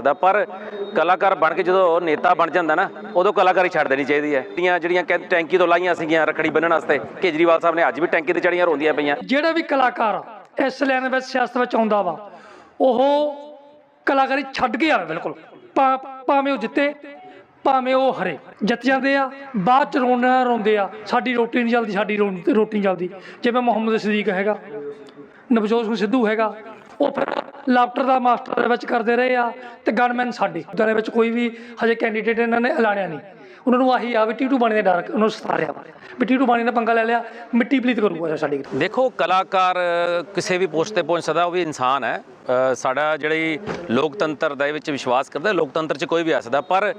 ਸਕਦਾ ਪਰ ਕਲਾਕਾਰ ਬਣ ਕੇ ਜਦੋਂ ਨੇਤਾ ਬਣ ਜਾਂਦਾ ਨਾ, ਉਦੋਂ ਕਲਾਕਾਰੀ ਛੱਡ ਦੇਣੀ ਚਾਹੀਦੀ ਹੈ। ਜਿਹੜੀਆਂ ਜਿਹੜੀਆਂ ਕਹਿੰਦੇ ਟੈਂਕੀ ਤੋਂ ਲਾਈਆਂ ਸੀਗੀਆਂ ਰੱਖੜੀ ਬੰਨਣ ਵਾਸਤੇ, ਕੇਜਰੀਵਾਲ ਸਾਹਿਬ ਨੇ ਅੱਜ ਵੀ ਟੈਂਕੀ ਤੇ ਚੜੀਆਂ ਰੋਂਦੀਆਂ ਪਈਆਂ। ਜਿਹੜਾ ਵੀ ਕਲਾਕਾਰ ਇਸ ਲਾਈਨ ਵਿੱਚ ਸਿਆਸਤ ਵਿੱਚ ਆਉਂਦਾ ਵਾ, ਉਹ ਕਲਾਕਾਰੀ ਛੱਡ ਕੇ ਆਵੇ ਬਿਲਕੁਲ। ਭਾ- ਭਾਵੇਂ ਉਹ ਜਿੱਤੇ, ਭਾਵੇਂ ਉਹ ਹਰੇ, ਜਿੱਤ ਜਾਂਦੇ ਆ, ਬਾਅਦ ਚ ਰੋਣਾ ਰੋਂਦੇ ਆ, ਸਾਡੀ ਰੋਟੀ ਨਹੀਂ ਚੱਲਦੀ, ਸਾਡੀ ਰੋ- ਰੋਟੀ ਨਹੀਂ ਚੱਲਦੀ। ਜਿਵੇਂ ਮੁਹੰਮਦ ਸਦੀਕ ਹੈਗਾ, ਨਵਜੋਤ ਸਿੰਘ ਸਿੱਧੂ ਹੈਗਾ, ਉਹ ਫਿਰ ਲਾਫਟਰ ਦਾ ਮਾਸਟਰ ਦੇ ਵਿੱਚ ਕਰਦੇ ਰਹੇ ਆ ਤੇ ਗਨਮੈਨ ਸਾਡੇ। ਦੇ ਵਿੱਚ ਕੋਈ ਵੀ ਹਜੇ ਕੈਂਡੀਡੇਟ ਇਹਨਾਂ ਨੇ ਐਲਾਨਿਆ ਨਹੀਂ। ਉਹਨਾਂ ਨੂੰ ਆਹੀ ਆ ਵੀ ਟੀਟੂ ਬਾਣੀ ਦੇ ਡਰ, ਉਹਨੂੰ ਸਤਾਰਿਆ ਵਾ। ਵੀ ਟੀਟੂ ਬਾਣੀ ਨੇ ਪੰਗਾ ਲੈ ਲਿਆ, ਮਿੱਟੀ ਪਲੀਤ ਕਰੂਗਾ ਸਾਡੀ। ਦੇਖੋ, ਕਲਾਕਾਰ ਕਿਸੇ ਵੀ ਪੋਸਟ ਤੇ ਪਹੁੰਚ ਸਕਦਾ, ਉਹ ਵੀ ਇਨਸਾਨ ਹੈ। ਸਾਡਾ ਜਿਹੜੀ ਲੋਕਤੰਤਰ ਦੇ ਵਿੱਚ ਵਿਸ਼ਵਾਸ ਕਰਦਾ, ਲੋਕਤੰਤਰ 'ਚ ਕੋਈ ਵੀ ਆ ਸਕਦਾ, ਪਰ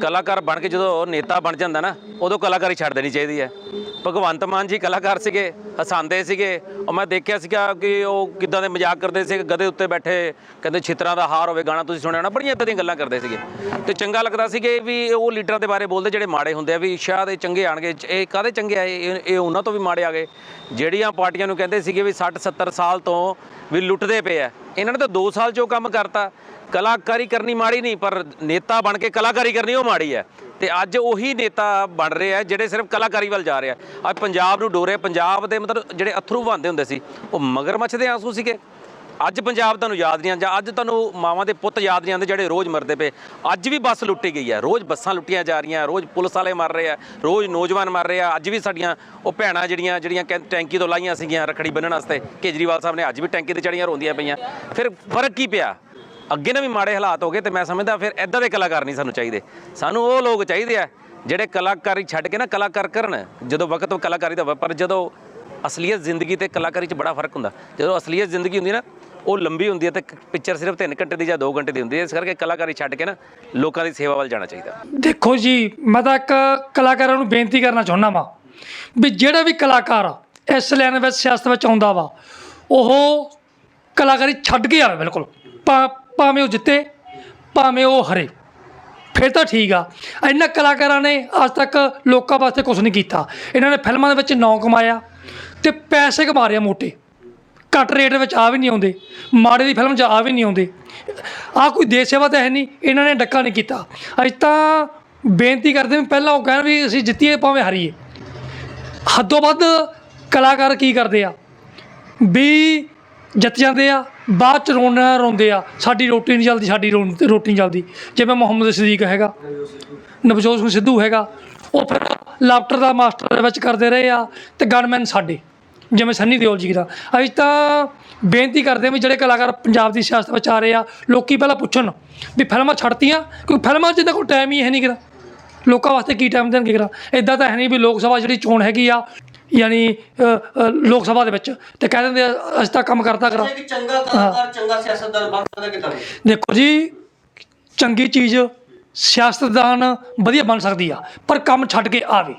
ਕਲਾਕਾਰ ਬਣ ਕੇ ਜਦੋਂ ਨੇਤਾ ਬਣ ਜਾਂਦਾ ਨਾ, ਉਦੋਂ ਕਲਾਕਾਰੀ ਛੱਡ ਦੇਣੀ ਚਾਹੀਦੀ ਹੈ। ਭਗਵੰਤ ਮਾਨ ਜੀ ਕਲਾਕਾਰ ਸੀਗੇ, ਹਸਾਉਂਦੇ ਸੀਗੇ, ਉਹ ਮੈਂ ਦੇਖਿਆ ਸੀਗਾ ਕਿ ਉਹ ਕਿੱਦਾਂ ਦੇ ਮਜ਼ਾਕ ਕਰਦੇ ਸੀ ਗਦੇ ਉੱਤੇ ਬੈਠੇ, ਕਹਿੰਦੇ ਛਿੱਤਰਾਂ ਦਾ ਹਾਰ ਹੋਵੇ, ਗਾਣਾ ਤੁਸੀਂ ਸੁਣਿਆ ਹੋਣਾ, ਬੜੀਆਂ ਇਦਾਂ ਦੀਆਂ ਗੱਲਾਂ ਕਰਦੇ ਸੀਗੇ। ਤੇ ਚੰਗਾ ਲੱਗਦਾ ਸੀ ਕਿ ਵੀ ਉਹ ਲੀਡਰਾਂ ਦੇ ਬਾਰੇ ਬੋਲਦੇ ਜਿਹੜੇ ਮਾੜੇ ਹੁੰਦੇ ਆ, ਵੀ ਸ਼ਾਇਦ ਇਹ ਚੰਗੇ ਆਣਗੇ ਇਹ ਕਾਦੇ ਚੰਗੇ ਆਏ ਇਹ ਇਹ ਉਹਨਾਂ ਤੋਂ ਵੀ ਮਾੜੇ ਆ ਗਏ। ਜਿਹੜੀਆਂ ਪਾਰਟੀਆਂ ਨੂੰ ਕਹਿੰਦੇ ਸੀਗੇ ਵੀ 60 70 ਸਾਲ ਤੋਂ ਵੀ ਲੁੱਟਦੇ ਪਏ ਆ ਇਹਨਾਂ ਨੇ ਤਾਂ 2 ਸਾਲ 'ਚ ਉਹ ਕੰਮ ਕਰਤਾ। ਕਲਾਕਾਰੀ ਕਰਨੀ ਮਾੜੀ ਨਹੀਂ, ਪਰ ਨੇਤਾ ਬਣ ਕੇ ਕਲਾਕਾਰੀ ਕਰਨੀ ਉਹ ਮਾੜੀ ਹੈ। ਤੇ ਅੱਜ ਉਹੀ ਨੇਤਾ ਬਣ ਰਹੇ ਆ ਜਿਹੜੇ ਸਿਰਫ ਕਲਾਕਾਰੀ ਵੱਲ ਜਾ ਰਹੇ ਆ ਅੱਜ ਪੰਜਾਬ ਨੂੰ ਡੋਰੇ ਪੰਜਾਬ ਦੇ ਮਤਲਬ ਜਿਹੜੇ ਅਥਰੂ ਵਹਾਉਂਦੇ ਹੁੰਦੇ ਸੀ, ਉਹ ਮਗਰਮੱਛ ਦੇ ਆਂਸੂ ਸੀਗੇ। ਅੱਜ ਪੰਜਾਬ ਤੁਹਾਨੂੰ ਯਾਦ ਨਹੀਂ ਆਉਂਦਾ ਅੱਜ ਤੁਹਾਨੂੰ ਮਾਵਾਂ ਦੇ ਪੁੱਤ ਯਾਦ ਨਹੀਂ ਆਉਂਦੇ ਜਿਹੜੇ ਰੋਜ਼ ਮਰਦੇ ਪਏ। ਅੱਜ ਵੀ ਬੱਸ ਲੁੱਟੀ ਗਈ ਹੈ ਰੋਜ਼ ਬੱਸਾਂ ਲੁੱਟੀਆਂ ਜਾ ਰਹੀਆਂ ਰੋਜ਼ ਪੁਲਿਸ ਵਾਲੇ ਮਰ ਰਹੇ ਆ ਰੋਜ਼ ਨੌਜਵਾਨ ਮਰ ਰਹੇ ਆ। ਅੱਜ ਵੀ ਸਾਡੀਆਂ ਉਹ ਭੈਣਾਂ ਜਿਹੜੀਆਂ ਜਿਹੜੀਆਂ ਕਹਿੰ- ਟੈਂਕੀ ਤੋਂ ਲਾਈਆਂ ਸੀਗੀਆਂ ਰੱਖੜੀ ਬੰਨਣ ਵਾਸਤੇ ਕੇਜਰੀਵਾਲ ਸਾਹਿਬ ਨੇ ਅੱਜ ਵੀ ਟੈਂਕੀ ਤੇ ਚੜੀਆਂ ਰੋਂਦੀਆਂ ਪਈਆਂ। ਫਿਰ ਫ਼ਰਕ ਕੀ ਪਿਆ? ਅੱਗੇ ਨਾ ਵੀ ਮਾੜੇ ਹਾਲਾਤ ਹੋ ਗਏ ਤੇ ਮੈਂ ਸਮਝਦਾ ਫਿਰ ਐਦਾਂ ਦੇ ਕਲਾਕਾਰ ਨਹੀਂ ਸਾਨੂੰ ਚਾਹੀਦੇ। ਸਾਨੂੰ ਉਹ ਲੋਕ ਚਾਹੀਦੇ ਆ ਜਿਹੜੇ ਕਲਾਕਾਰੀ ਛੱਡ ਕੇ ਨਾ ਕਲਾਕਾਰ ਕਰਨ। ਜਦੋਂ ਵਕਤ ਉਹ ਕਲਾਕਾਰੀ ਦਾ ਹੋਵੇ, ਪਰ ਜਦੋਂ ਅਸਲੀਅਤ ਜ਼ਿੰਦਗੀ ਤੇ ਕਲਾਕਾਰੀ 'ਚ ਬੜਾ ਫ਼ਰਕ ਹੁੰਦਾ। ਜਦੋਂ ਅਸਲੀਅਤ ਜ਼ਿੰਦਗੀ ਹੁੰਦੀ ਹੈ ਨਾ, ਉਹ ਲੰਬੀ ਹੁੰਦੀ ਹੈ ਤੇ ਪਿਕਚਰ ਸਿਰਫ 3 ਘੰਟੇ ਦੀ ਜਾਂ 2 ਘੰਟੇ ਦੀ ਹੁੰਦੀ ਹੈ। ਇਸ ਕਰਕੇ ਕਲਾਕਾਰੀ ਛੱਡ ਕੇ ਨਾ ਲੋਕਾਂ ਦੀ ਸੇਵਾ ਵੱਲ ਜਾਣਾ ਚਾਹੀਦਾ। ਦੇਖੋ ਜੀ, ਮੈਂ ਤਾਂ ਇੱਕ ਕਲਾਕਾਰਾਂ ਨੂੰ ਬੇਨਤੀ ਕਰਨਾ ਚਾਹੁੰਦਾ ਵਾਂ ਵੀ ਜਿਹੜਾ ਵੀ ਕਲਾਕਾਰ ਇਸ ਲਾਈਨ ਵਿੱਚ, ਸਿਆਸਤ ਵਿੱਚ ਆਉਂਦਾ ਵਾ, ਉਹ ਕਲਾਕਾਰੀ ਛੱਡ ਕੇ ਆਵੇ ਬਿਲਕੁਲ। ਭਾ- ਭਾਵੇਂ ਉਹ ਜਿੱਤੇ, ਭਾਵੇਂ ਉਹ ਹਰੇ। ਫਿਰ ਤਾਂ ਠੀਕ ਆ। ਇਹਨਾਂ ਕਲਾਕਾਰਾਂ ਨੇ ਅੱਜ ਤੱਕ ਲੋਕਾਂ ਵਾਸਤੇ ਕੁਝ ਨਹੀਂ ਕੀਤਾ। ਇਹਨਾਂ ਨੇ ਫਿਲਮਾਂ ਦੇ ਵਿੱਚ ਨਾਂ ਕਮਾਇਆ। ਤੇ ਪੈਸੇ ਕਮਾ ਰਹੇ ਆ ਮੋਟੇ। ਘੱਟ ਰੇਟ ਵਿੱਚ ਆ ਵੀ ਨਹੀਂ ਆਉਂਦੇ। ਮਾੜੇ ਦੀ ਫਿਲਮ 'ਚ ਆ ਵੀ ਨਹੀਂ ਆਉਂਦੇ। ਆ ਕੋਈ ਦੇਸ਼ ਸੇਵਾ ਤਾਂ ਹੈ ਨਹੀਂ, ਇਹਨਾਂ ਨੇ ਡੱਕਾ ਨਹੀਂ ਕੀਤਾ। ਅੱਜ ਤਾਂ ਬੇਨਤੀ ਕਰਦੇ ਵੀ ਪਹਿਲਾਂ ਉਹ ਕਹਿਣ ਵੀ ਅਸੀਂ ਜਿੱਤੀਏ, ਭਾਵੇਂ ਹਾਰੀਏ। ਹੱਦੋਂ ਵੱਧ ਕਲਾਕਾਰ ਕੀ ਕਰਦੇ ਆ? ਵੀ ਜਿੱਤ ਜਾਂਦੇ ਆ, ਬਾਅਦ ਚ ਰੋਣਾ ਰੋਂਦੇ ਆ। ਸਾਡੀ ਰੋਟੀ ਨਹੀਂ ਚੱਲਦੀ, ਸਾਡੀ ਰੋ- ਰੋਟੀ ਨਹੀਂ ਚੱਲਦੀ। ਜਿਵੇਂ ਮੁਹੰਮਦ ਸਦੀਕ ਹੈਗਾ, ਨਵਜੋਤ ਸਿੰਘ ਸਿੱਧੂ ਹੈਗਾ, ਉਹ ਫਿਰ ਲਾਫਟਰ ਦਾ ਮਾਸਟਰ ਦੇ ਵਿੱਚ ਕਰਦੇ ਰਹੇ ਆ ਤੇ ਗਨਮੈਨ ਸਾਡੇ ਜਿਵੇਂ ਸੰਨੀ ਦਿਓਲ ਜੀ ਦਾ। ਅਸੀਂ ਤਾਂ ਬੇਨਤੀ ਕਰਦੇ ਹਾਂ ਵੀ ਜਿਹੜੇ ਕਲਾਕਾਰ ਪੰਜਾਬ ਦੀ ਸਿਆਸਤ ਵਿੱਚ ਆ ਰਹੇ ਆ ਲੋਕੀ ਪਹਿਲਾਂ ਪੁੱਛਣ ਵੀ ਫਿਲਮਾਂ ਛੱਡਤੀਆਂ? ਕਿਉਂਕਿ ਫਿਲਮਾਂ 'ਚ ਤਾਂ ਕੋਈ ਟਾਈਮ ਹੀ ਹੈ ਨਹੀਂ ਕਿਰਾ ਲੋਕਾਂ ਵਾਸਤੇ ਕੀ ਟਾਈਮ ਦੇਣਗੇ ਕਿਰਾ ਇਦਾਂ ਤਾਂ ਹੈ ਨਹੀਂ ਵੀ ਲੋਕ ਸਭਾ ਜਿਹੜੀ ਚੋਣ ਹੈਗੀ ਆ ਯਾਨੀ ਲੋਕ ਸਭਾ ਦੇ ਵਿੱਚ। ਤੇ ਕਹਿ ਦਿੰਦੇ ਆ, ਅਸੀਂ ਤਾਂ ਕੰਮ ਕਰਦਾ ਕਰਾ। ਚੰਗਾ ਕਲਾਕਾਰ ਚੰਗਾ ਸਿਆਸਤਦਾਨ ਬਣ ਸਕਦਾ ਕਿਦਾਂ? ਦੇਖੋ ਜੀ ਚੰਗੀ ਚੀਜ਼ ਸਿਆਸਤਦਾਨ ਵਧੀਆ ਬਣ ਸਕਦੀ ਆ, ਪਰ ਕੰਮ ਛੱਡ ਕੇ ਆਵੇ।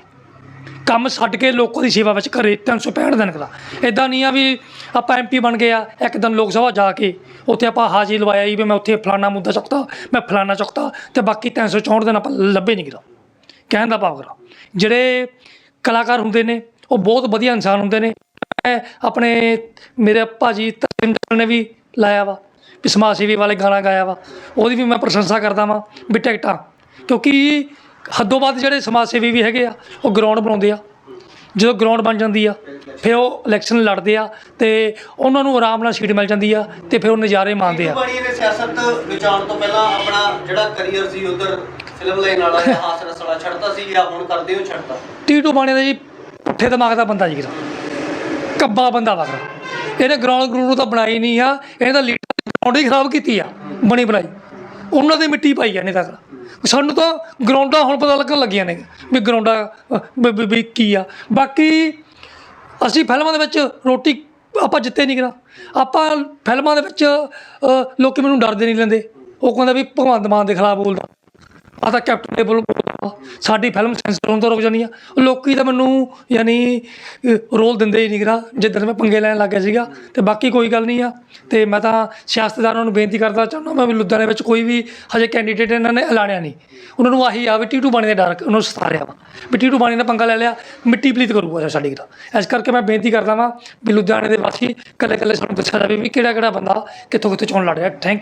ਕੰਮ ਛੱਡ ਕੇ ਲੋਕਾਂ ਦੀ ਸੇਵਾ ਵਿੱਚ ਕਰੇ 365 ਦਿਨ ਕਰਾ। ਇਦਾਂ ਨਹੀਂ ਆ ਵੀ ਆਪਾਂ ਐਮਪੀ ਬਣ ਗਏ ਆ, ਇੱਕ ਦਿਨ ਲੋਕ ਸਭਾ ਜਾ ਕੇ, ਉੱਥੇ ਆਪਾਂ ਹਾਜ਼ਰੀ ਲਵਾਇਆ ਜੀ ਵੀ ਮੈਂ ਉੱਥੇ ਫਲਾਣਾ ਮੁੱਦਾ ਚੁੱਕਤਾ, ਮੈਂ ਫਲਾਣਾ ਚੁੱਕਤਾ, ਤੇ ਬਾਕੀ 364 ਦਿਨ ਆਪਾਂ ਲੱਭੇ ਨਹੀਂ ਕਰਾ ਕਹਿਣ ਦਾ ਭਾਵ ਕਰਾ, ਜਿਹੜੇ ਕਲਾਕਾਰ ਹੁੰਦੇ ਨੇ, ਉਹ ਬਹੁਤ ਵਧੀਆ ਇਨਸਾਨ ਹੁੰਦੇ ਨੇ। ਮੈਂ ਆਪਣੇ, ਮੇਰੇ ਭਾਜੀ ਤਰਿੰਦਰ ਨੇ ਵੀ ਲਾਇਆ ਵਾ। ਵੀ ਸਮਾਜ ਸੇਵੀ ਵਾਲੇ ਗਾਣਾ ਗਾਇਆ ਵਾ ਉਹਦੀ ਵੀ ਮੈਂ ਪ੍ਰਸ਼ੰਸਾ ਕਰਦਾ ਵਾਂ ਵੀ ਟਿਕਟਾਂ ਕਿਉਂਕਿ ਹੱਦੋਂ ਵੱਧ ਜਿਹੜੇ ਸਮਾਜ ਸੇਵੀ ਵੀ ਹੈਗੇ ਆ ਉਹ ਗਰਾਊਂਡ ਬਣਾਉਂਦੇ ਆ। ਜਦੋਂ ਗਰਾਊਂਡ ਬਣ ਜਾਂਦੀ ਆ ਫਿਰ ਉਹ ਇਲੈਕਸ਼ਨ ਲੜਦੇ ਆ ਤੇ ਉਹਨਾਂ ਨੂੰ ਆਰਾਮ ਨਾਲ ਸੀਟ ਮਿਲ ਜਾਂਦੀ ਆ ਤੇ ਫਿਰ ਉਹ ਨਜ਼ਾਰੇ ਮਾਣਦੇ ਆ। ਬਣੀ ਨੇ ਸਿਆਸਤ ਵਿੱਚ ਆਉਣ ਤੋਂ ਪਹਿਲਾਂ ਆਪਣਾ ਜਿਹੜਾ ਕੈਰੀਅਰ ਸੀ ਉਧਰ ਫਿਲਮ ਲਾਈਨ ਵਾਲਾ ਹਾਸ ਰਸਲਾ ਛੱਡਦਾ ਸੀ ਜਾਂ ਹੁਣ ਕਰਦੇ ਹੋ ਛੱਡਦਾ ਟੀਟੂ ਬਾਣੇ ਦਾ ਜੀ ਪੁੱਠੇ ਦਿਮਾਗ ਦਾ ਬੰਦਾ ਜੀ ਕਿਰਾ ਕੱਬਾ ਬੰਦਾ ਵਾ ਕਿਰਾ ਇਹਨੇ ਗਰਾਊਂਡ ਗਰੂਰ ਤਾਂ ਬਣਾਈ ਨਹੀਂ ਆ ਇਹਨੇ ਤਾਂ ਗਰਾਊਂਡ ਹੀ ਖਰਾਬ ਕੀਤੀ ਆ ਬਣੀ ਬਣਾਈ। ਉਹਨਾਂ ਦੇ ਮਿੱਟੀ ਪਾਈ ਜਾਂਦੇ ਤੱਕ ਸਾਨੂੰ ਤਾਂ ਗਰਾਊਂਡਾਂ ਹੁਣ ਪਤਾ ਲੱਗਣ ਲੱਗੀਆਂ ਨੇ ਵੀ ਗਰਾਊਂਡਾਂ ਅ, ਵੀ- ਕੀ ਆ। ਬਾਕੀ ਅਸੀਂ ਫਿਲਮਾਂ ਦੇ ਵਿੱਚ ਰੋਟੀ ਆਪਾਂ ਜਿੱਤੇ ਨਹੀਂ ਕਰਾ ਆਪਾਂ ਫਿਲਮਾਂ ਦੇ ਵਿੱਚ ਅ, ਲੋਕੀ ਮੈਨੂੰ ਡਰਦੇ ਨਹੀਂ ਲੈਂਦੇ। ਉਹ ਕਹਿੰਦਾ ਵੀ ਭਗਵੰਤ ਮਾਨ ਦੇ ਖਿਲਾਫ ਬੋਲਦਾ। ਆ ਤਾਂ ਕੈਪਟਨ ਦੇ ਬੋਲ ਸਾਡੀ ਫਿਲਮ ਸੈਂਸਰ ਹੋਣ ਤੋਂ ਰੁਕ ਜਾਣੀ ਆ। ਲੋਕੀ ਤਾਂ ਮੈਨੂੰ ਯਾਨੀ ਰੋਲ ਦਿੰਦੇ ਹੀ ਨਹੀਂ ਕਰਾ ਜਿੱਦਣ ਮੈਂ ਪੰਗੇ ਲੈਣ ਲੱਗ ਗਿਆ ਸੀਗਾ ਤੇ ਬਾਕੀ ਕੋਈ ਗੱਲ ਨਹੀਂ ਆ। ਤੇ ਮੈਂ ਤਾਂ ਸਿਆਸਤਦਾਨਾਂ ਨੂੰ ਬੇਨਤੀ ਕਰਦਾ ਚਾਹੁੰਦਾ ਮੈਂ ਵੀ ਲੁਧਿਆਣੇ ਵਿੱਚ ਕੋਈ ਵੀ ਹਜੇ ਕੈਂਡੀਡੇਟ ਇਹਨਾਂ ਨੇ ਐਲਾਨਿਆ ਨਹੀਂ। ਉਹਨਾਂ ਨੂੰ ਆਹੀ ਆ ਵੀ ਟੀਟੂ ਬਾਣੀ ਦੇ ਡਰ ਉਹਨੂੰ ਸਤਾਰਿਆ ਵਾ ਵੀ ਟੀਟੂ ਬਾਣੀ ਨੇ ਪੰਗਾ ਲੈ ਲਿਆ, ਮਿੱਟੀ ਪਲੀਤ ਕਰੂਗਾ ਸਾਡੀ ਦਾ ਇਸ ਕਰਕੇ ਮੈਂ ਬੇਨਤੀ ਕਰਦਾ ਵਾਂ ਵੀ ਲੁਧਿਆਣੇ ਦੇ ਵਾਸੀ ਕੱਲੇ ਕੱਲੇ ਸਾਨੂੰ ਦੱਸਿਆ ਜਾਵੇ ਵੀ ਕਿਹੜਾ ਕਿਹੜਾ ਬੰਦਾ ਕਿੱਥੋਂ ਕਿੱਥੋਂ ਚੋਣ ਲੜ ਰਿਹਾ। ਥੈਂਕ